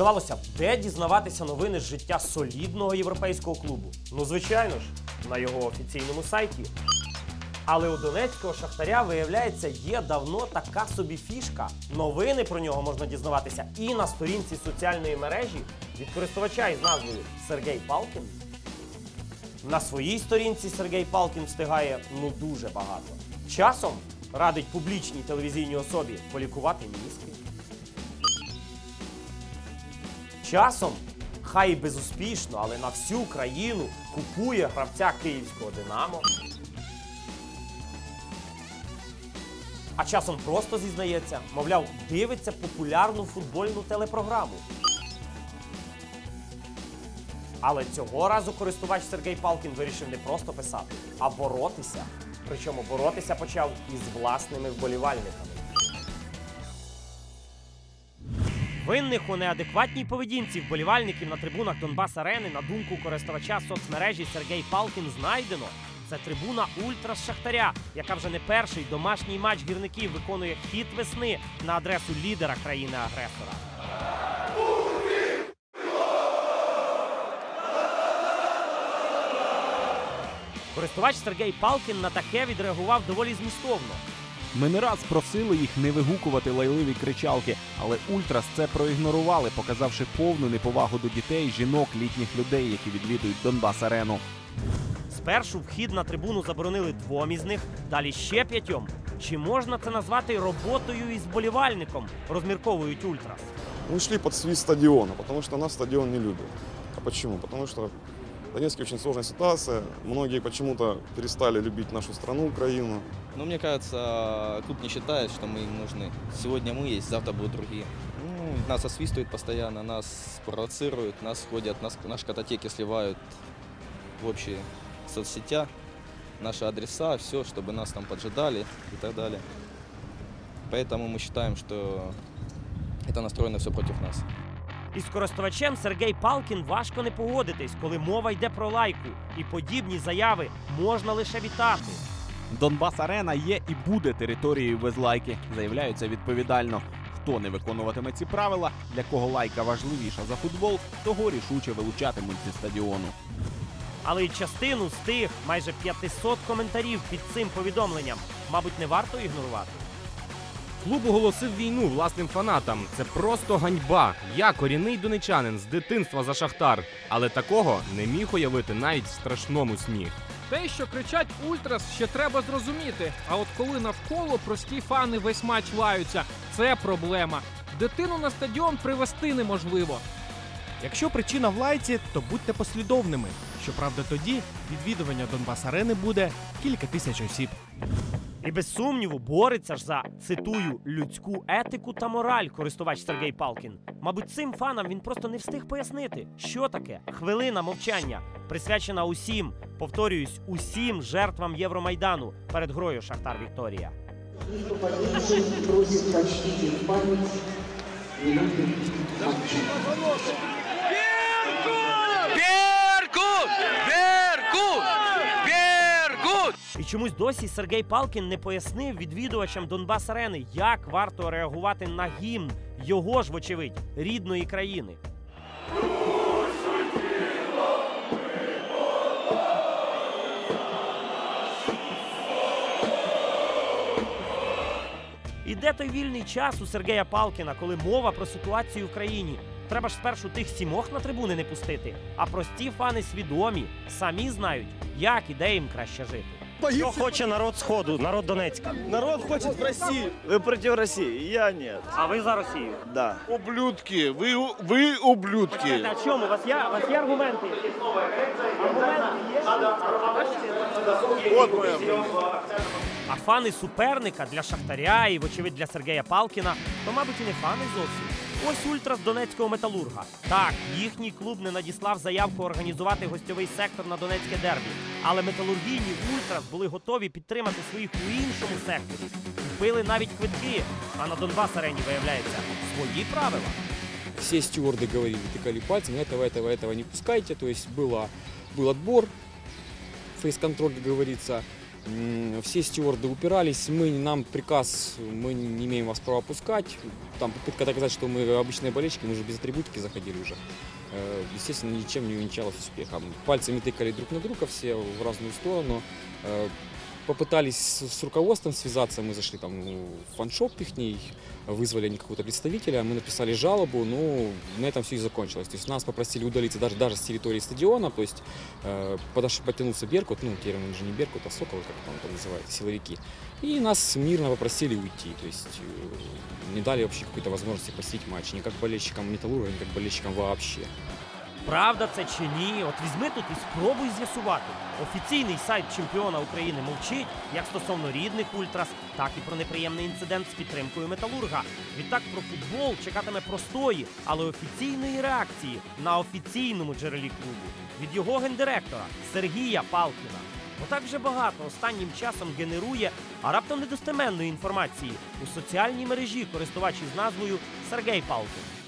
Здавалося б, де дізнаватися новини з життя солідного європейського клубу? Ну, звичайно ж, на його офіційному сайті. Але у донецького шахтаря, виявляється, є давно така собі фішка. Новини про нього можна дізнаватися і на сторінці соціальної мережі від користувача із назвою Сергій Палкін. На своїй сторінці Сергій Палкін встигає ну дуже багато. Часом радить публічній телевізійній особі полікувати мізки. Часом, хай і безуспішно, але на всю країну купує гравця київського Динамо. А часом просто зізнається, мовляв, дивиться популярну футбольну телепрограму. Але цього разу користувач Сергій Палкін вирішив не просто писати, а боротися. Причому боротися почав із власними вболівальниками. Винних у неадекватній поведінці вболівальників на трибунах Донбас Арени, на думку користувача соцмережі Сергій Палкін, знайдено. Це трибуна Ультра Шахтаря, яка вже не перший домашній матч гірників виконує хід весни на адресу лідера країни-агресора. Користувач Сергій Палкін на таке відреагував доволі змістовно. Ми не раз просили їх не вигукувати лайливі кричалки, але Ультрас це проігнорували, показавши повну неповагу до дітей, жінок, літніх людей, які відвідують Донбас Арену. Спершу вхід на трибуну заборонили двом із них, далі ще п'ятьом. Чи можна це назвати роботою із болівальником? Розмірковують Ультрас. Мы шли под свист стадиона, потому что нас стадион не любит. А почему? Потому что в Донецке очень сложная ситуация. Многие почему-то перестали любить нашу страну, Украину. Но мне кажется, клуб не считает, что мы им нужны. Сегодня мы есть, завтра будут другие. Ну, нас освистывают постоянно, нас провоцируют, нас ходят, нас, наши кататеки сливают в общие соцсетя, наши адреса, все, чтобы нас там поджидали и так далее. Поэтому мы считаем, что это настроено все против нас. Із користувачем Сергій Палкін важко не погодитись, коли мова йде про лайку, і подібні заяви можна лише вітати. Донбас Арена є і буде територією без лайки, заявляють це відповідально. Хто не виконуватиме ці правила, для кого лайка важливіша за футбол, того рішуче вилучатимуть зі стадіону. Але й частину з тих майже 500 коментарів під цим повідомленням, мабуть, не варто ігнорувати. Клуб оголосив війну власним фанатам. Це просто ганьба. Я корінний донечанин з дитинства за шахтар, але такого не міг уявити навіть в страшному сні. Те, що кричать Ультрас, ще треба зрозуміти. А от коли навколо прості фани весь матч лаються, це проблема. Дитину на стадіон привести неможливо. Якщо причина в лайці, то будьте послідовними. Щоправда, тоді відвідування Донбас Арени буде кілька тисяч осіб. І без сумніву бореться ж за цитую людську етику та мораль користувач Сергій Палкін. Мабуть, цим фанам він просто не встиг пояснити, що таке хвилина мовчання, присвячена усім, повторююсь, усім жертвам Євромайдану перед грою Шахтар Вікторія. просит почтить память минуты І чомусь досі Сергій Палкін не пояснив відвідувачам Донбас Арени, як варто реагувати на гімн його ж, вочевидь, рідної країни. І де той вільний час у Сергія Палкіна, коли мова про ситуацію в країні? Треба ж спершу тих сімох на трибуни не пустити, а прості фани свідомі, самі знають, як і де їм краще жити. Що хоче народ Сходу, народ Донецька? Народ хочет в Россию. Вы против России, я нет. А ви за Росію? Да. Ублюдки, ви, ви ублюдки. А чому? У вас є, у вас є аргументи? От моя. А фани суперника для Шахтаря і, вочевидь, для Сергія Палкіна, то, мабуть, і не фани зовсім. Ось ультра з Донецького металурга. Так, їхній клуб не надіслав заявку організувати гостьовий сектор на Донецьке дербі. Але металургійні ультрас були готові підтримати своїх у іншому секторі. Купили навіть квитки. А на Донбас арені виявляється свої правила. все стюарды говорили, тыкали пальцем, этого, этого, этого не пускайте. То есть было, был отбор, фейс-контроль, как говорится. Все стюарды упирались, мы, нам приказ, мы не имеем вас права пускать. Там попытка доказать, что мы обычные болельщики, мы же без атрибутики заходили уже. Э, Естественно, ничем не увенчалось успехом. Пальцами тыкали друг на друга все в разную сторону. Э, Попытались с с руководством связаться, мы зашли там ну, в фаншоп их, вызвали они какого-то представителя, мы написали жалобу, ну, на этом все и закончилось. То есть нас попросили удалиться даже, даже с территории стадиона, то есть э, подош- подтянулся Беркут, ну, теперь он уже не Беркут, а Сокол, как там это называется, силовики. И нас мирно попросили уйти, то есть э, не дали вообще какой-то возможности посетить матч, ни как болельщикам Металлурга, ни как болельщикам вообще. Правда це чи ні? От візьми тут і спробуй з'ясувати. Офіційний сайт чемпіона України мовчить як стосовно рідних ультрас, так і про неприємний інцидент з підтримкою металурга. Відтак про футбол чекатиме простої, але офіційної реакції на офіційному джерелі клубу від його гендиректора Сергія Палкіна. Отак вже багато останнім часом генерує, а раптом недостеменної інформації у соціальній мережі користувач із назвою Сергей Палкін.